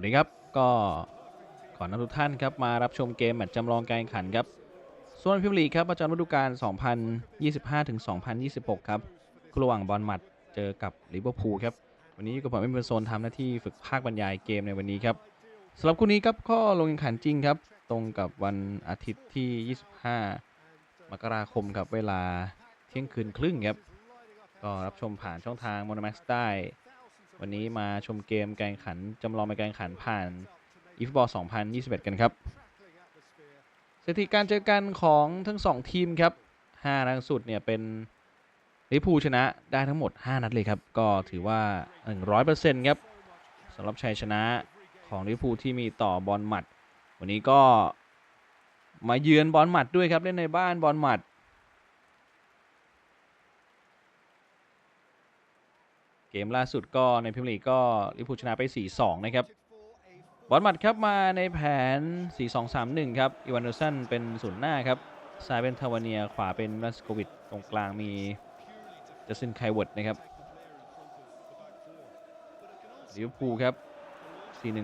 วัสดีครับก็ขอนำทุกท่านครับมารับชมเกมแมตช์จำลองการแข่งขันครับส่วนพิมลีครับประจำฤดูกาล 2025ถึง2026 ครับคู่ระหว่างบอลหมัดเจอกับลิเวอร์พูลครับ วันนี้กับผมเป็นโซนทำหน้าที่ฝึกภาคบรรยายเกมในวันนี้ครับสำหรับคู่นี้ครับก็ลงแข่งขันจริงครับ ตรงกับวันอาทิตย์ที่ 25 มกราคมครับเวลาเที่ยงคืนครึ่งครับ ก็รับชมผ่านช่องทาง m o n o m a x ได้ วันนี้มาชมเกมการแข่งขันจำลองเป็นการแข่งขันผ่าน e f b a l l 2021 กันครับสถิติการเจอกันของทั้ง 2 ทีมครับ5นัดสุดเนี่ยเป็นลิพูชนะได้ทั้งหมด 5 นัดเลยครับ ก็ถือว่า 100%ครับสำหรับชัยชนะของลิพูที่มีต่อบอลหมัด วันนี้ก็มาเยือนบอลหมัดด้วยครับ เล่นในบ้านบอลหมัด เกมล่าสุดก็ในพรีเมียร์ลีกก็ลิพูชนะไป 4-2 นะครับ บอลหมัดครับมาในแผน 4-2-3-1 ครับ อีวานเดอร์สันเป็นศูนย์หน้าครับ ซ้ายเป็นทาวาเนีย ขวาเป็นรัสโกวิด ตรงกลางมีจัสซินไคเวิร์ดนะครับลิเวอร์พูลครับ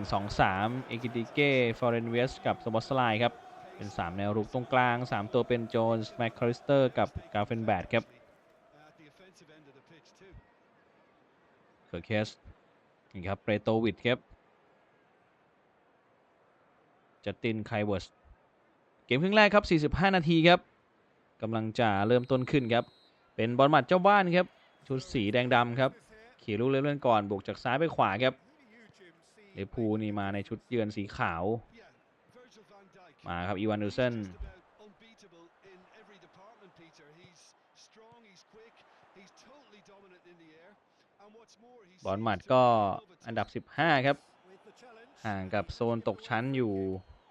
4-1-2-3 เอกิติเก้ ฟอร์เรนเวส กับสมอสไลครับ เป็น 3 แนวรุกตรงกลาง 3 ตัวเป็นโจนส์แมคคาริสเตอร์ กับกาเฟนแบดครับ เคิร์เคสนี่ครับเปโตวิดครับจัสตินไคเวิร์สเกมครึ่งแรกครับ 45 นาทีครับกำลังจะเริ่มต้นขึ้นครับ เป็นบอลหมัดเจ้าบ้านครับ ชุดสีแดงดำครับ ขี่ลูกเล่นๆก่อนบุกจากซ้ายไปขวาครับเดยวพูนี่มาในชุดเยือนสีขาว มาครับ อีวานดูเซน บอลหมัดก็อันดับ 15 ครับ ห่างกับโซนตกชั้นอยู่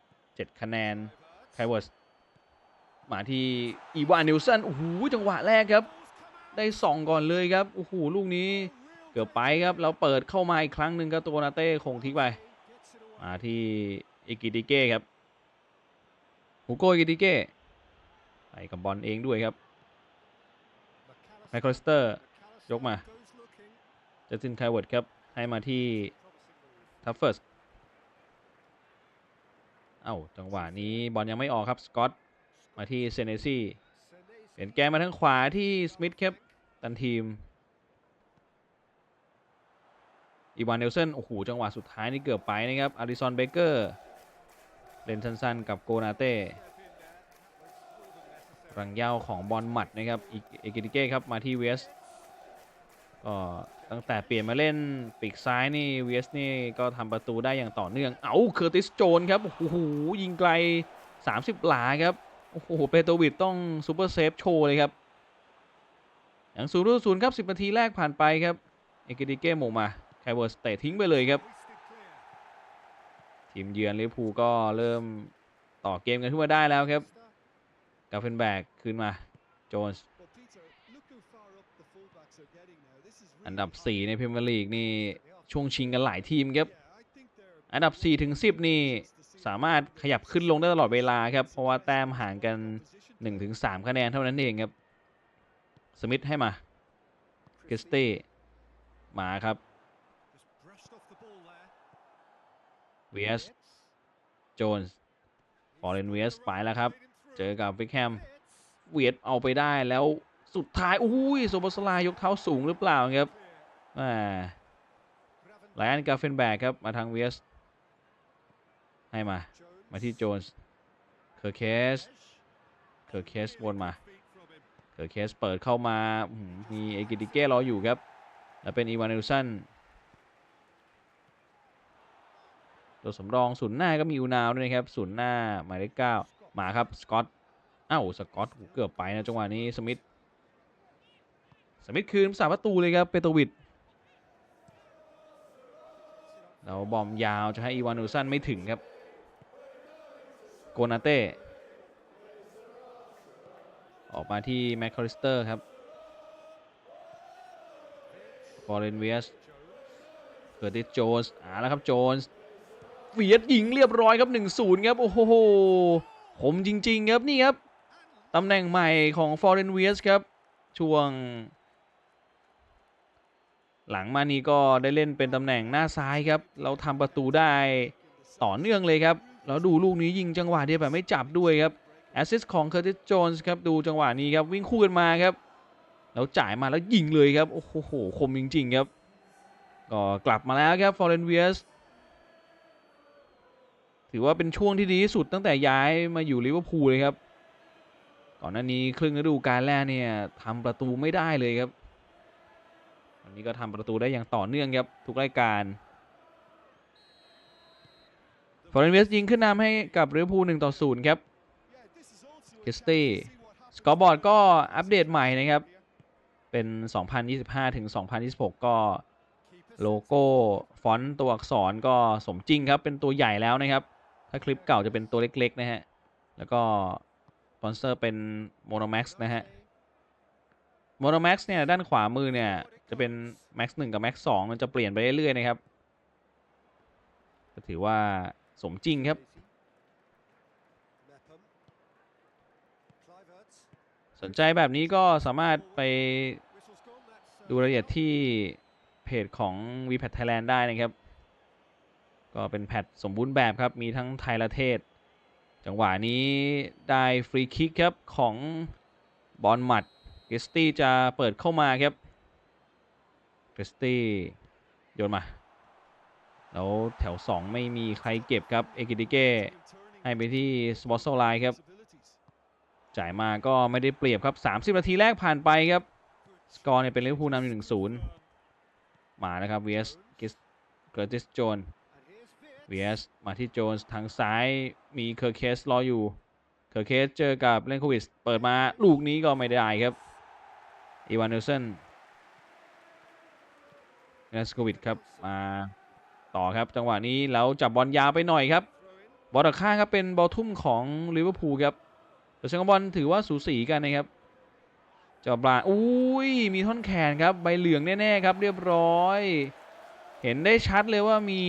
7 คะแนนไคเวิร์สมาที่อีวานนิวสันโอ้โหจังหวะแรกครับ ได้ส่องก่อนเลยครับโอ้โหลูกนี้เกือบไปครับแล้วเปิดเข้ามาอีกครั้งหนึ่งก็ตัวนาเต้คงทิ้งไป มาที่อิกิติเก้ครับฮูโกอิกิติเก้ไปกับบอลเองด้วยครับแมคคอสเตอร์ยกมา จัสตินไคเวิร์ดครับ ให้มาที่ทัฟเฟิร์สเอ้า จังหวะนี้บอลยังไม่ออกครับ สกอต มาที่เซเนซี่เปลี่ยนแกมาทางขวาที่สมิธครับ ตันทีม อีวานเนลเซนโอ้โห จังหวะสุดท้ายนี่เกือบไปนะครับ อาริซอนเบเกอร์ เล่นสั้นๆกับโกนาเต้ รังเย้าของบอลหมัดนะครับอีเอกิติเก้ครับ มาที่เวส ก็ตั้งแต่เปลี่ยนมาเล่นปีกซ้ายนี่เวสนี่ก็ทำประตูได้อย่างต่อเนื่อง เอาเคอร์ติสโจนครับ โอ้โห ยิงไกล 30 หลาครับ โอ้โห เปโตวิดต้องซูเปอร์เซฟโชว์เลยครับ อย่างศูนย์ศูนย์ครับ 10 นาทีแรกผ่านไปครับ เอกิติเก้หมงมา ไคเวอร์สเตะทิ้งไปเลยครับ ทีมเยือนลิเวอร์พูลก็เริ่มต่อเกมกันขึ้นมาได้แล้วครับกาเฟนแบกคืนมา โจนส์ อันดับ 4 ในพรีเมียร์ลีกนี่ช่วงชิงกันหลายทีมครับ อันดับ4ถึง10 นี่สามารถขยับขึ้นลงได้ตลอดเวลาครับ เพราะว่าแต้มห่างกัน 1-3ถึง3คะแนนเท่านั้นเองครับ สมิธให้มาเกสเต้มาครับเวสโจนส์ฟอร์เรนเวสไปแล้วครับ เจอกับวิกแฮมเวียดเอาไปได้แล้ว สุดท้ายอุ้ยโซบอสลายกเท้าสูงหรือเปล่าครับอ่าไลออนกาเฟนแบกครับ มาทางเวสให้มา มาที่โจนส์เคอร์เคสเคอร์เคสวนมาเคอร์เคสเปิดเข้ามา มีเอกิติเก้รออยู่ครับ แล้วเป็นอีวานเนลสันตัวสำรองศูนย์หน้าก็มีอูนาวด้วยนะครับศูนย์หน้าหมายเลขเก้ามาครับ สกอต เอ้า สกอตเกือบไปนะจังหวะนี้ สมิธ สมิธคืนสามประตูเลยครับเปโตวิดแล้วบอมยาวจะให้อีวานนูสันไม่ถึงครับ โกนาเต้ ออกมาที่แมคคาริสเตอร์ครับฟอร์เรนเวียสเกิดติสโจนส์อ่าแล้วครับโจนส์เวียดยิงเรียบร้อยครับ 1-0 ครับ โอ้โหผมจริง ๆ ครับ นี่ครับ ตำแหน่งใหม่ของฟอร์เรนเวียสครับ ช่วง หลังมานี้ก็ได้เล่นเป็นตำแหน่งหน้าซ้ายครับ เราทำประตูได้ต่อเนื่องเลยครับแล้วดูลูกนี้ยิงจังหวะเดียวแบบไม่จับด้วยครับแอสซิสต์ของเคอร์ติสโจนส์ครับดูจังหวะนี้ครับวิ่งคู่กันมาครับแล้วจ่ายมาแล้วยิงเลยครับ โอ้โหคมจริง ๆ ครับก็กลับมาแล้วครับฟอร์เรนเวียสถือว่าเป็นช่วงที่ดีที่สุดตั้งแต่ย้ายมาอยู่ลิเวอร์พูลเลยครับ ก่อนหน้านี้ครึ่งฤดูกาลแรกเนี่ยทำประตูไม่ได้เลยครับ วันนี้ก็ทำประตูได้อย่างต่อเนื่องครับทุกรายการฟอร์เรนเวสยิงขึ้นนำให้กับลิเวอร์พูล1ต่อ0ครับคิสตี้สกอร์บอร์ดก็อัปเดตใหม่นะครับ เป็น 2025 ถึง 2026 ก็โลโก้ฟอนต์ตัวอักษรก็สมจริงครับ เป็นตัวใหญ่แล้วนะครับ ถ้าคลิปเก่าจะเป็นตัวเล็ก ๆ นะฮะ แล้วก็สปอนเซอร์เป็น Monomax นะฮะ Monomax เนี่ย ด้านขวามือเนี่ย จะเป็น Max 1กับ Max 2มันจะเปลี่ยนไปเรื่อยๆนะครับ ก็ถือว่าสมจริงครับ สนใจแบบนี้ก็สามารถไปดูรายละเอียดที่เพจของ v p a t Thailand ได้นะครับ ก็เป็นแพทสมบูรณ์แบบครับ มีทั้งไทยและเทศ จังหวะนี้ได้ฟรีคิกครับของบอลหมัด เกสตี้จะเปิดเข้ามาครับเกสตี้โยนมา แล้วแถว 2 ไม่มีใครเก็บครับ เอกิติเก้ให้ไปที่สปอตโซไลน์ครับ จ่ายมาก็ไม่ได้เปรียบครับ 30 นาทีแรกผ่านไปครับ สกอร์เนี่ยเป็นลิเวอร์พูลนำอยู่หนึ่งศูนย์มานะครับเวสกิสเกอร์ติสโจนเวสมาที่โจนส์ทางซ้ายมีเคอร์เคสรออยู่ เคอร์เคสเจอกับเลนโควิสเปิดมาลูกนี้ก็ไม่ได้ครับ อีวานเนลสันเลนโควิสครับมาต่อครับจังหวะนี้แล้วจับบอลยาวไปหน่อยครับ บอลตะข้างครับเป็นบอลทุ่มของลิเวอร์พูลครับแต่เชงบอลถือว่าสูสีกันนะครับจอบลาอุ้ยมีท่อนแขนครับใบเหลืองแน่ๆครับ เรียบร้อย เห็นได้ชัดเลยว่ามี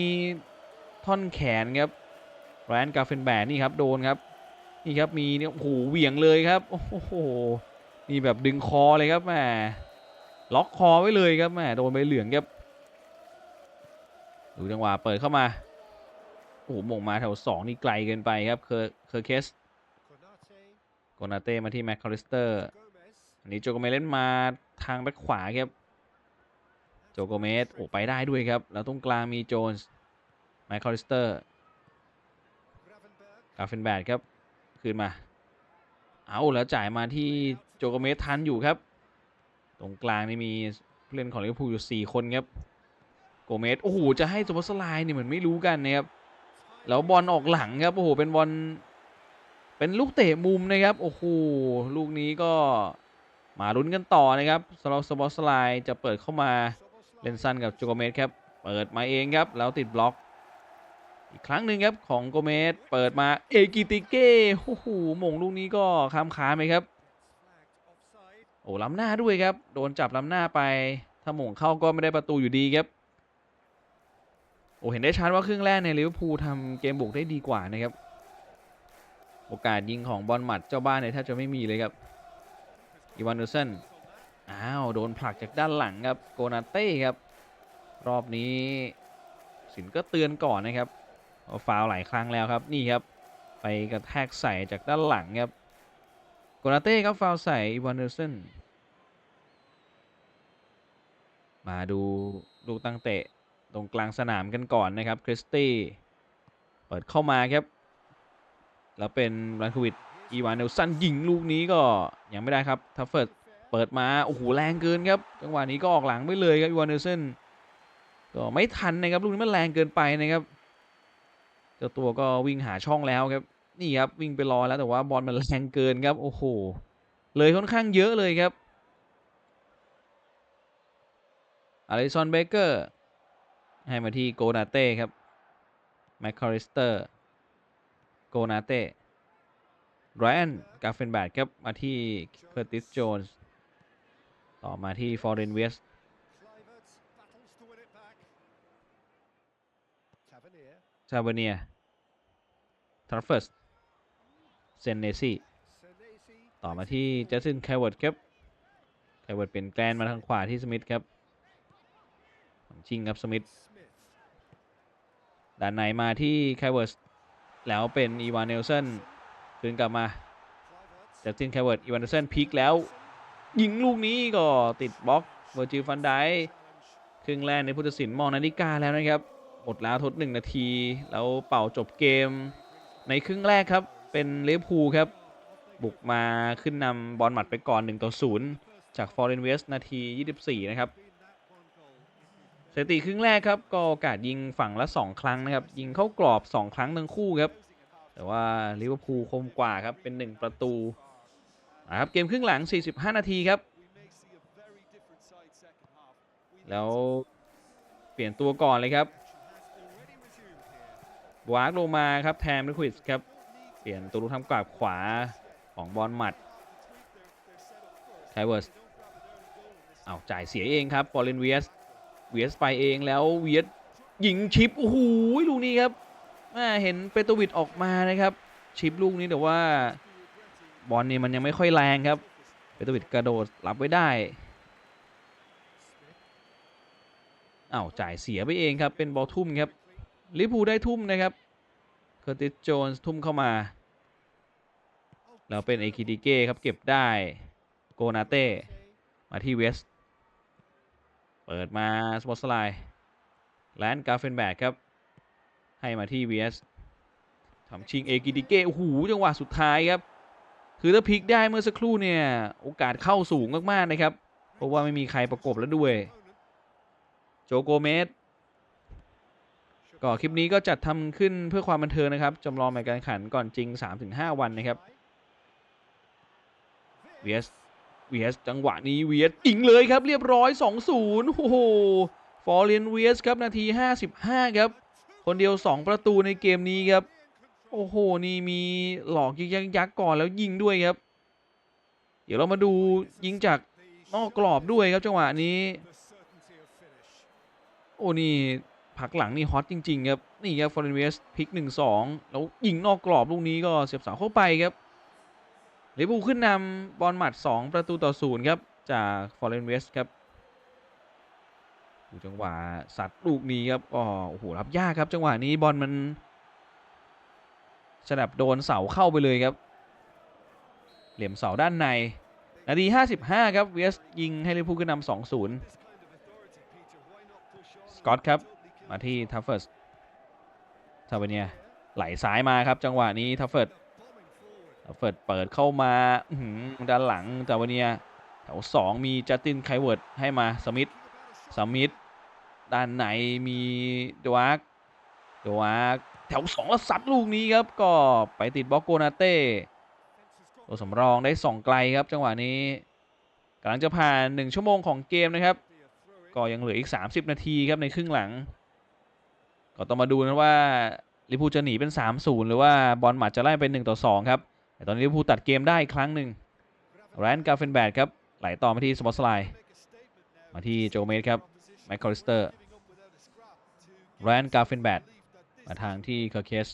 ท่อนแขนครับแรนกาเฟนแบนนี่ครับโดนครับนี่ครับมีเนี่ยโอ้โหเหวี่ยงเลยครับโอ้โห นี่แบบดึงคอเลยครับแหมล็อกคอไว้เลยครับแหมโดนใบเหลืองครับดูจังหวะเปิดเข้ามาโอ้โหหม่งมาแถวสองนี่ไกลเกินไปครับเคอร์เคอร์เคสโกนาเต้มาที่แม็กคาริสเตอร์อันนี้โจโกเมสเล่นมาทางแบ็คขวาครับโจโกเมสโอ้ไปได้ด้วยครับ แล้วตรงกลางมีโจนส์แม็กคาริสเตอร์กาเฟนแบดครับ คืนมา เอาแล้วจ่ายมาที่ โจโกเมสทันอยู่ครับ ตรงกลางนี่มีผู้เล่นของลิเวอร์พูลอยู่ 4 คนครับ โกเมสโอ้โหจะให้สมอสไลน์นี่เหมือนไม่รู้กันนะครับแล้วบอลออกหลังครับโอ้โหเป็นบอลเป็นลูกเตะมุมนะครับโอ้โหลูกนี้ก็มาลุ้นกันต่อนะครับสำหรับสปอสไลน์จะเปิดเข้ามาเลนซันกับโจโกเมสครับเปิดมาเองครับแล้วติดบล็อก อีกครั้งหนึ่งครับของโกเมสเปิดมาเอกิติเก้โอ้โหมงลูกนี้ก็ค้ามค้าไหมครับ โอ้ล้ำหน้าด้วยครับ โดนจับล้ำหน้าไปถ้าหม่งเข้าก็ไม่ได้ประตูอยู่ดีครับ โอ้เห็นได้ชัดว่าครึ่งแรกในลิเวอร์พูลทำเกมบุกได้ดีกว่านะครับ โอกาสยิงของบอลหมัดเจ้าบ้านเนี่ยแทบจะไม่มีเลยครับ อีวานเดอร์สันอ้าว โดนผลักจากด้านหลังครับ โกนาเต้ครับ รอบนี้สินก็เตือนก่อนนะครับฟาวหลายครั้งแล้วครับ นี่ครับ ไปกระแทกใส่จากด้านหลังครับ โกนาเต้ครับฟาวใส่อีวานเดอร์สัน มาดูลูกตั้งเตะตรงกลางสนามกันก่อนนะครับคริสตี้เปิดเข้ามาครับ แล้วเป็นรันควิดอีวานเนลสันยิงลูกนี้ก็ยังไม่ได้ครับทัฟเฟิร์ดเปิดมาโอ้โหแรงเกินครับจังหวะนี้ก็ออกหลังไปเลยครับอีวานเนลสันก็ไม่ทันนะครับลูกนี้มันแรงเกินไปนะครับเจ้าตัวก็วิ่งหาช่องแล้วครับนี่ครับวิ่งไปรอแล้วแต่ว่าบอลมันแรงเกินครับโอ้โหเลยค่อนข้างเยอะเลยครับ อลิซอนเบเกอร์ให้มาที่โกนาเต้ครับแมคคาริสเตอร์โกนาเต้ไรอันกาเฟนแบดครับมาที่เคอร์ติสโจนส์ต่อมาที่ฟอร์เรนเวสซาเวเนียทรัฟเฟิร์สเซนเนซี่ต่อมาที่เจสันแคเวิร์ดครับแคเวิร์ดเป็นแกลนมาทางขวาที่สมิธครับ ชิงครับสมิธด้านในมาที่ไคเวิร์สแล้วเป็นอีวานเนลสันคืนกลับมาจัสตินไคเวิร์สอีวานเนลสันพลิกแล้ว ยิงลูกนี้ก็ติดบล็อกเวอร์จิลฟันไดครึ่งแรกในพุทธศิลป์มองนาฬิกาแล้วนะครับ หมดแล้วทดหนึ่งนาที แล้วเป่าจบเกม ในครึ่งแรกครับ เป็นเลฟพูลครับ บุกมาขึ้นนำบอลหมัดไปก่อน1ต่อ0จากฟอร์เรนเวสนาที 24 นะครับ สถิติครึ่งแรกครับก็โอกาสยิงฝั่งละ 2 ครั้งนะครับ ยิงเข้ากรอบ 2 ครั้งทั้งคู่ครับ แต่ว่าลิเวอร์พูลคมกว่าครับเป็น 1 ประตูนะครับเกมครึ่งหลัง 45 นาทีครับ แล้วเปลี่ยนตัวก่อนเลยครับวากลงมาครับแทนลิควิดครับ เปลี่ยนตัวรูทำกราบขวาของบอลหมัดไคเวิร์สเอาจ่ายเสียเองครับฟอร์เรนเวียส เวียสไปเองแล้วเวียสยิงชิปโอ้โหลูกนี้ครับแมเห็นเปโตวิดออกมานะครับ ชิปลูกนี้แต่ว่าบอลนี่มันยังไม่ค่อยแรงครับ เปโตวิดกระโดดรับไว้ได้อ้าวจ่ายเสียไปเองครับ เป็นบอลทุ่มครับลิเวอร์พูได้ทุ่มนะครับเคอร์ติสโจนส์ทุ่มเข้ามาแล้วเป็นเอคิดิเก้ครับเก็บได้โกนาเต้มาที่เวส เปิดมาสปอตสไลด์แลนด์กาเฟนแบกครับ ให้มาที่เวสทำชิงเอกิดิเก้โอ้โหจังหวะสุดท้ายครับ คือถ้าพลิกได้เมื่อสักครู่เนี่ย โอกาสเข้าสูงมาก ๆ นะครับ เพราะว่าไม่มีใครประกบแล้วด้วย โจโกเมสก็คลิปนี้ก็จัดทำขึ้นเพื่อความบันเทิงนะครับจำลองแมตช์การแข่งขันก่อนจริง 3-5 วันนะครับเวียส เวียสจังหวะนี้เวียสอิงเลยครับเรียบร้อย 2-0โอ้โหฟอร์เรนเวียสครับนาที 55 ครับ คนเดียว 2 ประตูในเกมนี้ครับ โอ้โห นี่มีหลอกยิงยักษ์ก่อนแล้วยิงด้วยครับ เดี๋ยวเรามาดูยิงจากนอกกรอบด้วยครับจังหวะนี้ โอ้นี่ผักหลังนี่ฮอตจริง ๆ ครับ นี่ครับฟอร์เรนเวสพลิก 1-2 แล้วยิงนอกกรอบลูกนี้ก็เสียบเสาเข้าไปครับ ลิเวอร์พูลขึ้นนำบอลหมัด 2 ประตูต่อ0ครับ จากฟอร์เรนเวสครับดูจังหวะสัตว์ลูกนี้ครับก็โอ้โหรับยากครับ จังหวะนี้บอลมันฉลับโดนเสาเข้าไปเลยครับ เหลี่ยมเสาด้านใน นาที 55 ครับเวสยิงให้ลิเวอร์พูลขึ้นนำ2-0 สกอตครับ มาที่ทัฟเฟิร์สทาวเวเนียไหลซ้ายมาครับ จังหวะนี้ทัฟเฟิร์ส เฟิร์สเปิดเข้ามาด้านหลังทาวเนียแถว2มีจัสตินไคเวิร์ดให้มาสมิธสมิธด้านไหนมีดวากดวากแถว2แล้วซัดลูกนี้ครับก็ไปติดบล็อกโกนาเต้ตัวสำรองได้ส่องไกลครับจังหวะนี้กำลังจะผ่าน1ชั่วโมงของเกมนะครับ ก็ยังเหลืออีก 30 นาทีครับในครึ่งหลัง ก็ต้องมาดูนะว่าลิพูจะหนีเป็น 3-0 หรือว่าบอลหมัดจะไล่เป็น1ต่อ2ครับ แต่ตอนนี้ลิเวอร์พูลตัดเกมได้อีกครั้งหนึ่งแรนกาเฟนแบดครับไหลต่อมาที่สปอตสไลด์มาที่โจเมสครับแมคคอริสเตอร์แรนกาเฟนแบดมาทางที่เคอร์เคส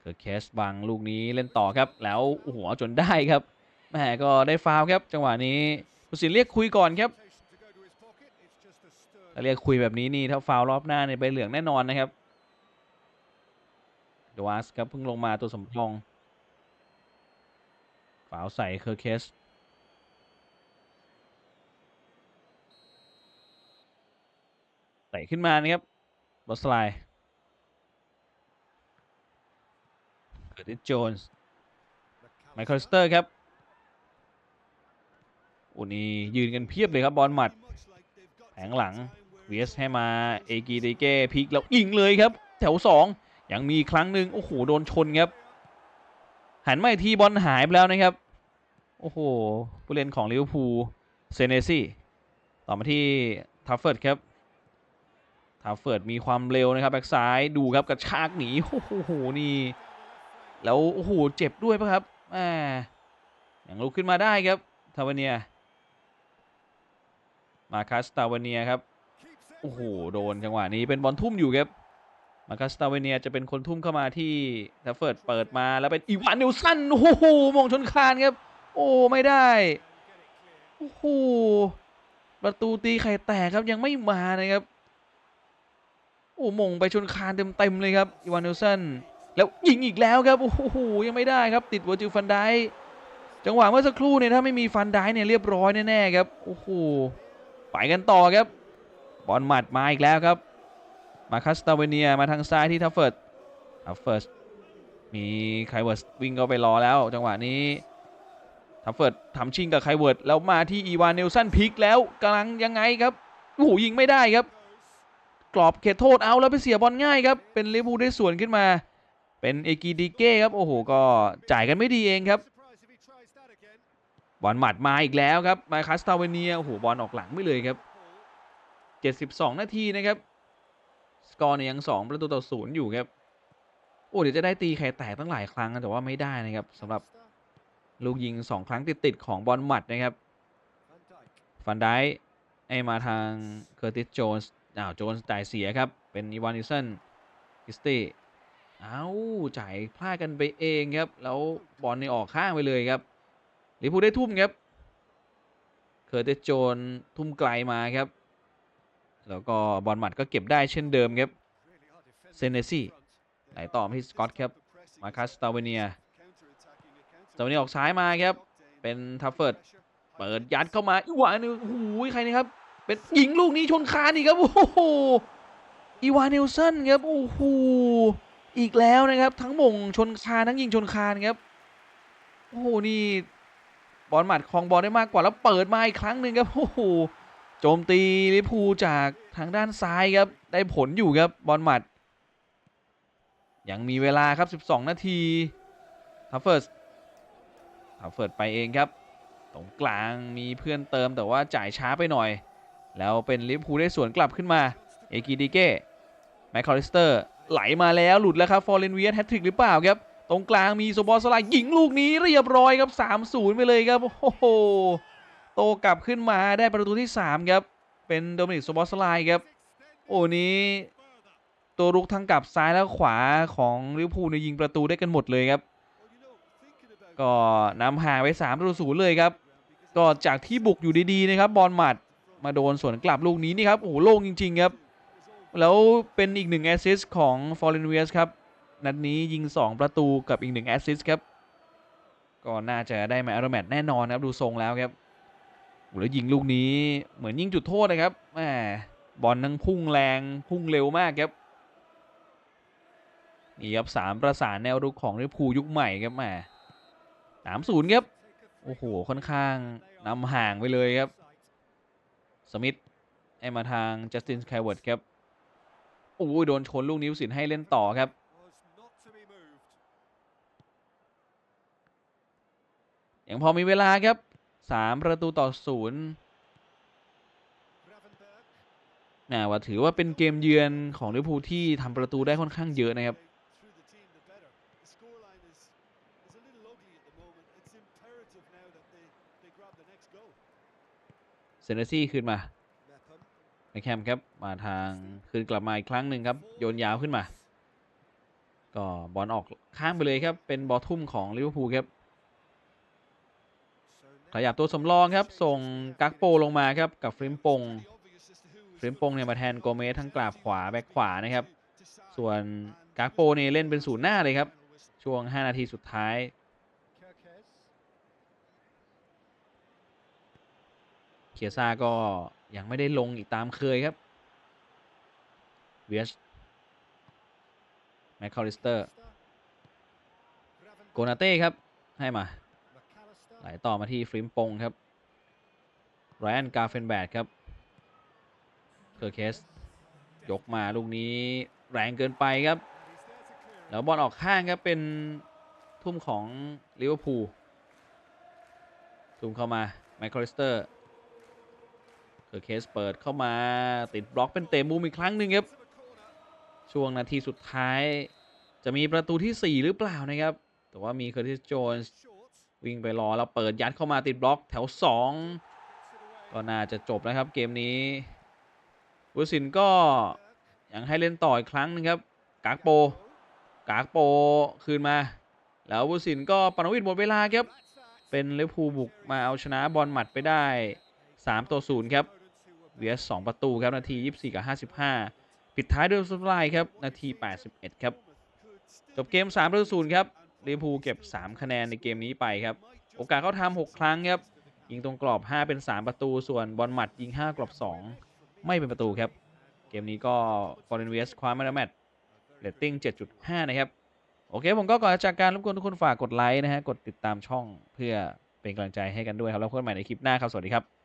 เคอร์เคสบังลูกนี้เล่นต่อครับ แล้วหัวจนได้ครับแหมก็ได้ฟาวครับจังหวะนี้ผู้สินเรียกคุยก่อนครับถ้าเรียกคุยแบบนี้นี่ถ้าฟาวรอบหน้าเนี่ยใบเหลืองแน่นอนนะครับดวาสครับเพิ่งลงมาตัวสำรอง ฟาวล์ใส่เคอร์เคสเตะขึ้นมานะครับบอสไลน์เกิดที่โจนส์ไมเคิลสเตอร์ครับอ้นี่ยืนกันเพียบเลยครับบอลหมัดแผงหลังเวสให้มาเอกีเดเก้พิกแล้วยิงเลยครับ แถว 2 ยังมีครั้งหนึ่งโอ้โห โดนชนครับ หันมาอีกทีบอลหายไปแล้วนะครับ โอ้โห ผู้เล่นของลิเวอร์พูลเซเนซี่ต่อมาที่ทัฟเฟิร์ดครับทัฟเฟิร์ดมีความเร็วนะครับแบ็กซ้ายดูครับกระชากหนีโอ้โหนี่แล้วโอ้โหเจ็บด้วยปะครับอ่ายังลุกขึ้นมาได้ครับทาวเวเนียมาคัสตาวเนียครับโอ้โหโดนจังหวะนี้เป็นบอลทุ่มอยู่ครับ มาคัสตาเวเนียจะเป็นคนทุ่มเข้ามาที่ทัฟเฟิร์ดเปิดมาแล้วเป็นอีวานนิวสันโอ้โหมองชนคานครับ โอ้ไม่ได้โอ้โหประตูตีไข่แตกครับยังไม่มานะครับ โอ้มงไปชนคานเต็มๆเลยครับอีวานเนลสันแล้วยิงอีกแล้วครับโอ้โหยังไม่ได้ครับ ติดวอร์จิลฟันไดค์จังหวะเมื่อสักครู่เนี่ยถ้าไม่มีฟันไดค์เนี่ยเรียบร้อยแน่ๆครับโอ้โหไปกันต่อครับบอลหมัดมาอีกแล้วครับ มาคัสตาเวเนียมาทางซ้ายที่ทัฟเฟิร์ดทัฟเฟิร์ดมีไคเวิร์สวิ่งเข้าไปรอแล้ว จังหวะนี้ทัฟเฟิร์ดทำชิงกับไคเวิร์ดแล้วมาที่อีวานเนลสันพลิกแล้วกำลังยังไงครับโอ้โหยิงไม่ได้ครับ กรอบเขตโทษเอาแล้วไปเสียบอลง่ายครับ เป็นลิเวอร์พูลได้สวนขึ้นมา เป็นเอกีดีเก้ครับโอ้โหก็จ่ายกันไม่ดีเองครับบอลหมัดมาอีกแล้วครับมาคัสตาเวเนียโอ้โหบอลออกหลังไม่เลยครับ 72 นาทีนะครับ กอร์เนี่ยยัง2ประตูต่อศูนย์อยู่ครับ โอ้เดี๋ยวจะได้ตีไข่แตกตั้งหลายครั้งนะแต่ว่าไม่ได้นะครับสำหรับลูกยิง2ครั้งติดๆของบอลหมัดนะครับ ฟันได้ไอมาทางเคอร์ติสโจนส์อ้าวโจนส์จ่ายเสียครับ เป็นอีวานิสันคิสตี้อ้าจ่ายพลาดกันไปเองครับ แล้วบอลนี่ออกข้างไปเลยครับลิพูได้ทุ่มครับ เคอร์ติสโจนทุ่มไกลมาครับ แล้วก็บอลหมัดก็เก็บได้เช่นเดิมครับ Really are defending Senesi in front. ไหลต่อมาที่สกอตครับมาคัสตาเวเนียตาเวเนียออกซ้ายมาครับ เป็นทัฟเฟิร์ดเปิดยัดเข้ามาอีวานโอ้โหใครนะครับ เป็นยิงลูกนี้ชนคานอีกครับโอ้โหอีวานเนลสันครับโอ้โหอีกแล้วนะครับ ทั้งมงชนคานทั้งยิงชนคานครับโอ้โหนี่บอลหมัดครองบอลได้มากกว่าแล้วเปิดมาอีกครั้งหนึ่งครับโอ้โห โจมตีลิพูจากทางด้านซ้ายครับ ได้ผลอยู่ครับบอลหมัด ยังมีเวลาครับ 12 นาทีทัฟเฟิร์สทัฟเฟิร์สไปเองครับ ตรงกลางมีเพื่อนเติมแต่ว่าจ่ายช้าไปหน่อย แล้วเป็นลิพูได้สวนกลับขึ้นมา เอกิดิเก้แมคคอริสเตอร์ไหลมาแล้วหลุดแล้วครับฟอร์เรนเวียสแฮตทริกหรือเปล่าครับ ตรงกลางมีโซบอสไลด์ยิงลูกนี้เรียบร้อยครับ 3-0 ไปเลยครับ โอ้โหโตกลับขึ้นมาได้ประตูที่ 3 ครับ เป็นโดมินิกโซบอสไลครับ โอ้นี้ตัวรุกทั้งกลับซ้ายและขวาของลิเวอร์พูลเนี่ยยิงประตูได้กันหมดเลยครับ ก็นำห่างไป3ประตูศูนย์เลยครับ ก็จากที่บุกอยู่ดีๆนะครับบอลหมัดมาโดนสวนกลับลูกนี้นี่ครับโอ้โหโล่งจริง ๆ ครับ แล้วเป็นอีกหนึ่งแอสซิสต์ของฟอร์เรนเวียสครับนัดนี้ยิง 2 ประตูกับอีกหนึ่งแอสซิสต์ครับ ก็น่าจะได้แมตช์อร์แมตแน่นอนครับ ดูทรงแล้วครับ แล้วยิงลูกนี้เหมือนยิงจุดโทษนะครับแหมบอลทั้งพุ่งแรงพุ่งเร็วมากครับนี่ครับสามประสานแนวรุกของลิเวอร์พูลยุคใหม่ครับแหมสามศูนย์ครับโอ้โหค่อนข้างนำห่างไปเลยครับ สมิธให้มาทางจัสตินแคร์เวิร์ดครับโอ้ยโดนชนลูกนิ้วสินให้เล่นต่อครับยังพอมีเวลาครับ 3 ประตูต่อศูนย์นะว่าถือว่าเป็นเกมเยือนของลิเวอร์พูลที่ทำประตูได้ค่อนข้างเยอะนะครับเซนเนซี่ขึ้นมาในแคมครับมาทางคืนกลับมาอีกครั้งหนึ่งครับ โยนยาวขึ้นมา ก็บอลออกข้างไปเลยครับ เป็นบอลทุ่มของลิเวอร์พูลครับ ขยับตัวสำรองครับ ส่งกักโปลงมาครับกับฟริมปง ฟริมปงเนี่ยมาแทนโกเมสทั้งกราบขวาแบ็คขวานะครับ ส่วนกักโปเนี่ยเล่นเป็นศูนย์หน้าเลยครับ ช่วง 5 นาทีสุดท้ายเคียซ่าก็ยังไม่ได้ลงอีกตามเคยครับเวียสแมคคาริสเตอร์ โกนาเต้ครับ ให้มา ไหลต่อมาที่ฟริมปงครับไรอันกาเฟนแบดครับเคอร์เคส ยกมาลูกนี้แรงเกินไปครับ แล้วบอลออกข้างครับ เป็นทุ่มของลิเวอร์พูลทุ่มเข้ามาไมคคริสเตอร์เคอร์เคสเปิดเข้ามาติดบล็อกเป็นเตะมุมอีกครั้งหนึ่งครับ ช่วงนาทีสุดท้ายจะมีประตูที่ 4 หรือเปล่านะครับ แต่ว่ามีเคอร์ติสโจนส์ วิ่งไปรอแล้วเปิดยัดเข้ามาติดบล็อกแถว 2 ก็น่าจะจบนะครับเกมนี้บุสินก็ยังให้เล่นต่ออีกครั้งหนึงครับ กากโป กากโปคืนมา แล้วบุสินก็ปนวิทย์หมดเวลาครับ เป็นเวอร์พูบุกมาเอาชนะบอลหมัดไปได้ 3ต่อ0ครับ Opponents who were เวียส2ประตูครับนาที 24 กับ 55 ปิดท้ายด้วยสุดไลครับนาที 81 ครับ จบเกม3ประตูศูนย์ครับ ลิเวอร์พูลเก็บ 3 คะแนนในเกมนี้ไปครับ โอกาสเข้าทำ6 ครั้งครับ ยิงตรงกรอบ 5 เป็น 3 ประตู ส่วนบอลหมัดยิง 5 กรอบ 2 ไม่เป็นประตูครับ เกมนี้ก็ฟอร์เรนเวสคว้าแมตช์แมตเรตติ้ง 7.5 นะครับ โอเค ผมก็ก่อนจากการรบกวนทุกคนฝากกดไลค์นะฮะ กดติดตามช่องเพื่อเป็นกำลังใจให้กันด้วยครับ แล้วพบกันใหม่ในคลิปหน้าครับ สวัสดีครับ